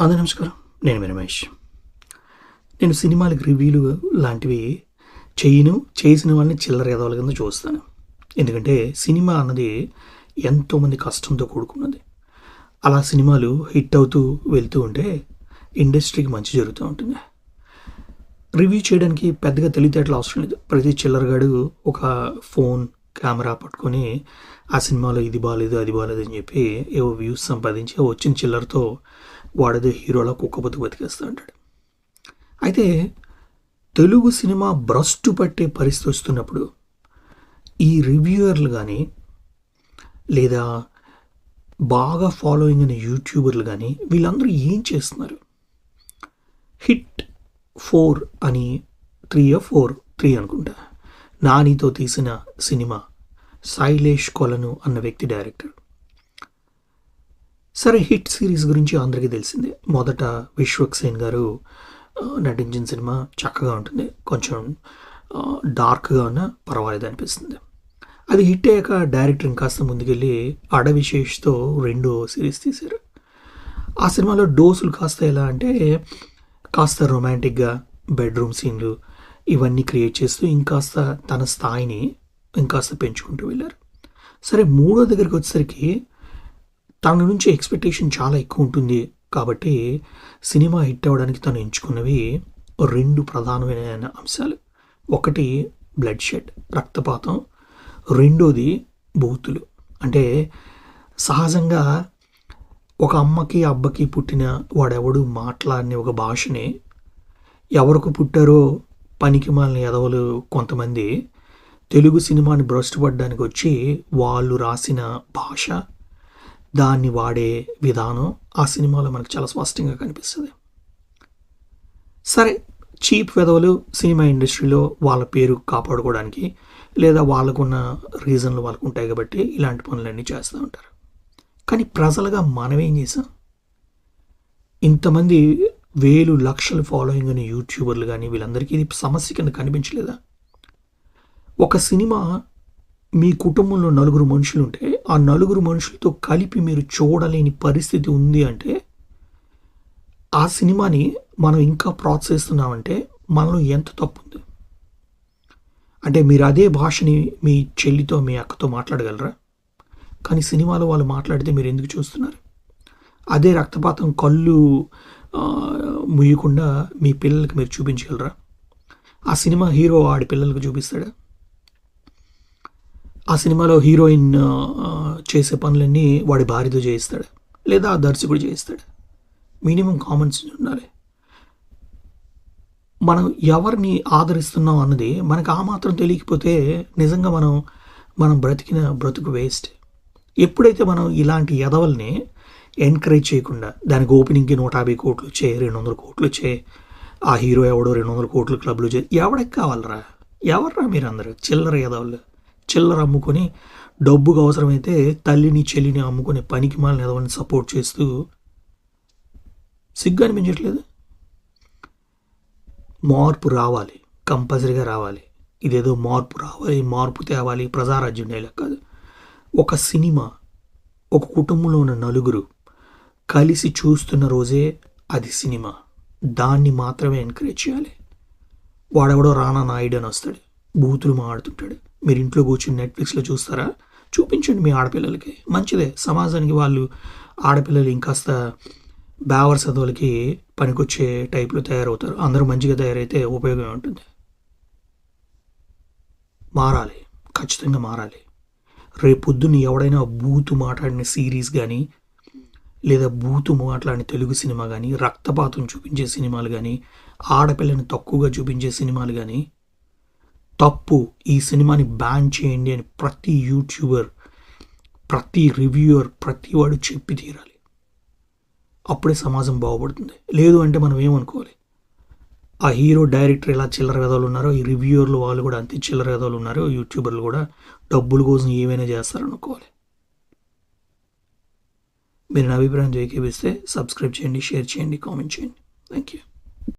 అందరూ నమస్కారం. నేను మీ రమేష్. నేను సినిమాలకు రివ్యూలు లాంటివి చేయను చేసిన వాళ్ళని చిల్లర ఎదవాల కింద చూస్తాను. ఎందుకంటే సినిమా అన్నది ఎంతోమంది కష్టంతో కూడుకున్నది. అలా సినిమాలు హిట్ అవుతూ వెళ్తూ ఉంటే ఇండస్ట్రీకి మంచి జరుగుతూ ఉంటుంది. రివ్యూ చేయడానికి పెద్దగా తెలివితేటలు అవసరం లేదు. ప్రతి చిల్లరగాడు ఒక ఫోన్ కెమెరా పట్టుకొని ఆ సినిమాలో ఇది బాగాలేదు అది బాగాలేదు అని చెప్పి ఏవో వ్యూస్ సంపాదించి వచ్చిన చిల్లరతో వాడదే హీరోలా కుక్కబొత్తు బతికేస్తూ ఉంటాడు అయితే తెలుగు సినిమా భ్రష్టు పట్టే పరిస్థితి వస్తున్నప్పుడు ఈ రివ్యూయర్లు కానీ లేదా బాగా ఫాలోయింగ్ అయిన యూట్యూబర్లు కానీ వీళ్ళందరూ ఏం చేస్తున్నారు? హిట్ ఫోర్ అని త్రీ ఫోర్ త్రీ అనుకుంటా. నానితో తీసిన సినిమా శైలేష్ కొలను అన్న వ్యక్తి డైరెక్టర్. సరే హిట్ సిరీస్ గురించి అందరికీ తెలిసిందే. మొదట విశ్వక్ సేన్ గారు నటించిన సినిమా చక్కగా ఉంటుంది. కొంచెం డార్క్గా ఉన్న పర్వాలేదు అనిపిస్తుంది. అది హిట్ అయ్యాక డైరెక్టర్ ఇంకాస్త ముందుకెళ్ళి అడవిశేష్తో రెండో సిరీస్ తీశారు. ఆ సినిమాలో డోసులు కాస్త ఎలా అంటే కాస్త రొమాంటిక్గా బెడ్రూమ్ సీన్లు ఇవన్నీ క్రియేట్ చేస్తూ ఇంకాస్త తన స్థాయిని ఇంకాస్త పెంచుకుంటూ వెళ్ళారు. సరే మూడో దగ్గరికి వచ్చేసరికి తన నుంచి ఎక్స్పెక్టేషన్ చాలా ఎక్కువ ఉంటుంది. కాబట్టి సినిమా హిట్ అవ్వడానికి తను ఎంచుకున్నవి రెండు ప్రధానమైన అంశాలు. ఒకటి బ్లడ్ షెడ్ రక్తపాతం. రెండోది బూతులు. అంటే సహజంగా ఒక అమ్మకి అబ్బకి పుట్టిన వాడెవడు మాట్లాడిన ఒక భాషని ఎవరికి పుట్టారో పనికి మాలిన ఎదవలు కొంతమంది తెలుగు సినిమాని భ్రష్టుపడడానికి వచ్చి వాళ్ళు రాసిన భాష. దాన్ని వాడే విధానం ఆ సినిమాలో మనకు చాలా స్పష్టంగా కనిపిస్తుంది. సరే చీప్ వెధవలు సినిమా ఇండస్ట్రీలో వాళ్ళ పేరు కాపాడుకోవడానికి లేదా వాళ్ళకున్న రీజన్లు వాళ్ళకు ఉంటాయి కాబట్టి ఇలాంటి పనులన్నీ చేస్తూ ఉంటారు. కానీ ప్రజలుగా మనం ఏం చేసాం ఇంతమంది వేలు లక్షలు ఫాలోయింగ్ అని యూట్యూబర్లు కానీ వీళ్ళందరికీ ఇది సమస్య కింద కనిపించలేదా? ఒక సినిమా మీ కుటుంబంలో నలుగురు మనుషులు ఉంటే ఆ నలుగురు మనుషులతో కలిపి మీరు చూడలేని పరిస్థితి ఉంది అంటే ఆ సినిమాని మనం ఇంకా ప్రోత్సహిస్తున్నామంటే మనలో ఎంత తప్పు ఉంది అంటే మీరు అదే భాషని మీ చెల్లితో మీ అక్కతో మాట్లాడగలరా? కానీ సినిమాలో వాళ్ళు మాట్లాడితే మీరు ఎందుకు చూస్తున్నారు? అదే రక్తపాతం కళ్ళు ముయ్యకుండా మీ పిల్లలకి మీరు చూపించగలరా? ఆ సినిమా హీరో ఆడి పిల్లలకు చూపిస్తాడా? ఆ సినిమాలో హీరోయిన్ చేసే పనులన్నీ వాడి భార్యతో చేయిస్తాడు. లేదా ఆ దర్శకుడు చేయిస్తాడు. మినిమం కామన్స్ ఉండాలి. మనం ఎవరిని ఆదరిస్తున్నాం అన్నది మనకు ఆ మాత్రం తెలియకపోతే నిజంగా మనం మనం బ్రతికిన బ్రతుకు వేస్ట్ ఎప్పుడైతే మనం ఇలాంటి ఎదవల్ని ఎంకరేజ్ చేయకుండా దానికి ఓపెనింగ్కి నూట యాభై కోట్లు వచ్చే రెండు వందల కోట్లు వచ్చే ఆ హీరో ఎవడో రెండు వందల కోట్లు క్లబ్లు చే ఎవడికి కావాలరా? ఎవర్రా మీరు చిల్లర ఎదవలు చిల్లర అమ్ముకొని డబ్బుకు అవసరమైతే తల్లిని చెల్లిని అమ్ముకునే పనికి మాలని ఎదవని సపోర్ట్ చేస్తూ సిగ్గు అనిపించట్లేదు? మార్పు రావాలి కంపల్సరీగా రావాలి. ఇదేదో మార్పు రావాలి మార్పు తేవాలి ప్రజారాజ్యం డైలాగ్ కాదు. ఒక సినిమా ఒక కుటుంబంలో ఉన్న నలుగురు కలిసి చూస్తున్న రోజే అది సినిమా. దాన్ని మాత్రమే ఎంకరేజ్ చేయాలి. వాడెవడో రానా నాయుడు అని వస్తాడు. బూతులు మాడుతుంటాడు. మీరు ఇంట్లో కూర్చుని నెట్ఫ్లిక్స్లో చూస్తారా? చూపించండి మీ ఆడపిల్లలకి. మంచిదే. సమాజానికి వాళ్ళు ఆడపిల్లలు ఇంకాస్త బ్యావర్ చదువులకి పనికొచ్చే టైప్లో తయారవుతారు. అందరూ మంచిగా తయారైతే ఉపయోగం ఉంటుంది మారాలి. ఖచ్చితంగా మారాలి. రేపు పొద్దున్న ఎవడైనా బూతు మాట్లాడిన సిరీస్ కానీ లేదా బూతు మాట్లాడిన తెలుగు సినిమా కానీ రక్తపాతం చూపించే సినిమాలు కానీ ఆడపిల్లని తక్కువగా చూపించే సినిమాలు కానీ తప్పు ఈ సినిమాని బ్యాన్ చేయండి అని ప్రతి యూట్యూబర్ ప్రతి రివ్యూయర్ ప్రతి వాడు చెప్పి తీరాలి. అప్పుడే సమాజం బాగుపడుతుంది. లేదు అంటే మనం ఏమనుకోవాలి? ఆ హీరో డైరెక్టర్ ఎలా చిల్లర వెదవులు ఉన్నారో ఈ రివ్యూయర్లు వాళ్ళు కూడా అంతే చిల్లర వెదవులు ఉన్నారో యూట్యూబర్లు కూడా డబ్బుల కోసం ఏమైనా చేస్తారనుకోవాలి. మీరు నా అభిప్రాయం ఏకీపిస్తే సబ్స్క్రైబ్ చేయండి షేర్ చేయండి కామెంట్ చేయండి. Thank you